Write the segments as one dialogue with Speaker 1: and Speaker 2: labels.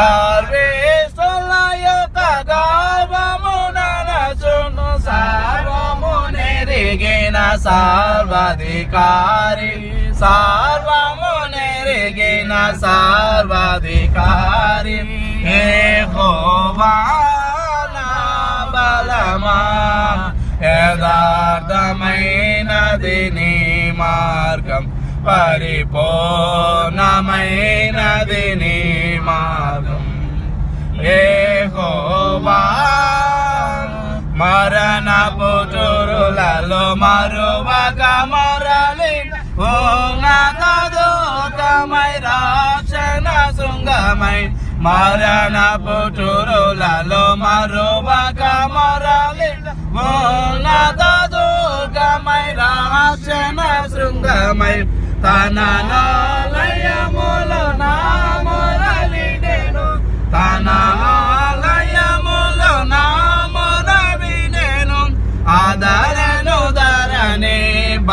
Speaker 1: గర్వేశుల యొక్క గర్వముననచును sarva నెరిగిన సర్వాధికారి sarva నెరిగిన సర్వాధికారి ఏ balama యథార్థమైనది నీ మార్గం పరిపూర్ణమైనది నీ మరణపు చురులలో మరువక మరలి. ఓంగదూతమై రాక్షణ శృంగమై. మరణపు చురులలో మరువక మరలి. ఓంగదూతమై రాక్షణ శృంగమై. తన లయములో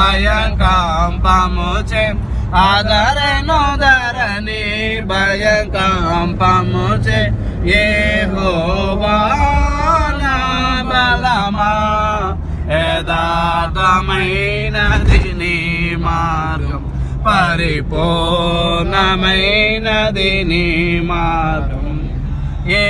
Speaker 1: భయంకంపముచే ఆదరను ధరణి భయంకంపముచే ఏ బలమా యథార్థమైనది నీ మార్గం పరిపూర్ణమైనది నీ మార్గం ఏ